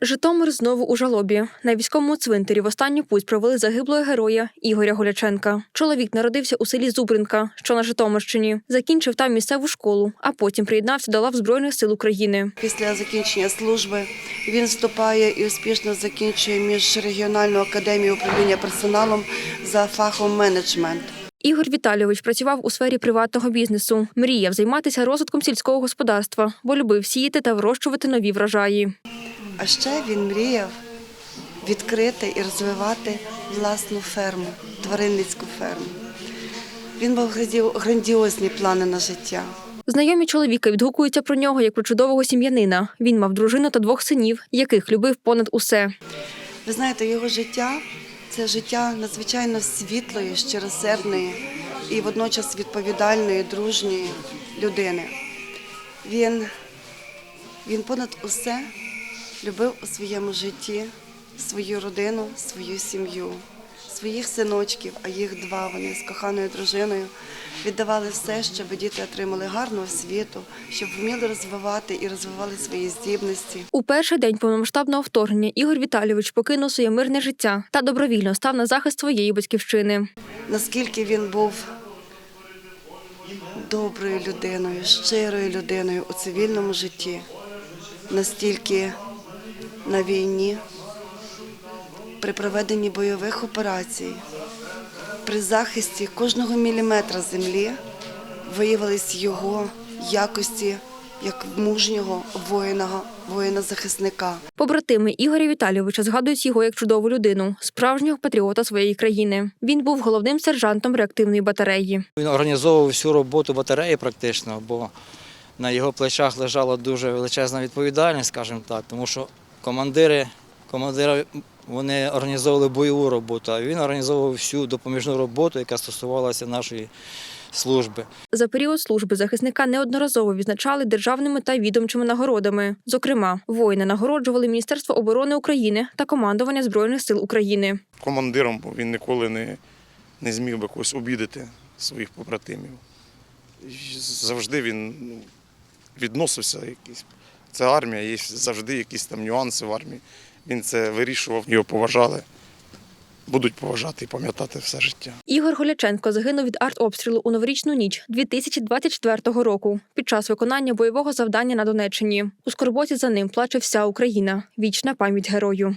Житомир знову у жалобі. На військовому цвинтарі в останню путь провели загиблого героя Ігоря Голяченка. Чоловік народився у селі Зубринка, що на Житомирщині. Закінчив там місцеву школу, а потім приєднався до лав Збройних сил України. Після закінчення служби він вступає і успішно закінчує міжрегіональну академію управління персоналом за фахом менеджмент. Ігор Віталійович працював у сфері приватного бізнесу. Мріяв займатися розвитком сільського господарства, бо любив сіяти та вирощувати нові врожаї. А ще він мріяв відкрити і розвивати власну ферму, тваринницьку ферму. Він мав грандіозні плани на життя. Знайомі чоловіка відгукуються про нього як про чудового сім'янина. Він мав дружину та двох синів, яких любив понад усе. Ви знаєте, його життя це життя надзвичайно світлої, щиросердної і водночас відповідальної, дружньої людини. Він, він понад усе любив у своєму житті свою родину, свою сім'ю, своїх синочків, а їх два вони з коханою дружиною. Віддавали все, щоб діти отримали гарну освіту, щоб вміли розвивати і розвивали свої здібності. У перший день повномасштабного вторгнення Ігор Віталійович покинув своє мирне життя та добровільно став на захист своєї батьківщини. наскільки він був доброю людиною, щирою людиною у цивільному житті, настільки на війні, при проведенні бойових операцій, при захисті кожного міліметра землі виявились його якості як мужнього воїна, воїна-захисника. Побратими Ігоря Віталійовича згадують його як чудову людину, справжнього патріота своєї країни. Він був головним сержантом реактивної батареї. Він організовував всю роботу батареї практично, бо на його плечах лежала дуже величезна відповідальність, скажімо так, тому що командири, командири вони організовували бойову роботу, а він організовував всю допоміжну роботу, яка стосувалася нашої служби. За період служби захисника неодноразово відзначали державними та відомчими нагородами. Зокрема, воїни нагороджували Міністерство оборони України та командування Збройних сил України. командиром, бо він ніколи не, не зміг би когось обідати своїх побратимів. Завжди він ну, відносився якийсь. Це армія, є завжди якісь там нюанси в армії. Він це вирішував, його поважали, будуть поважати і пам'ятати все життя. Ігор Голяченко загинув від артобстрілу у новорічну ніч 2024 року під час виконання бойового завдання на Донеччині. У скорботі за ним плаче вся Україна. Вічна пам'ять герою.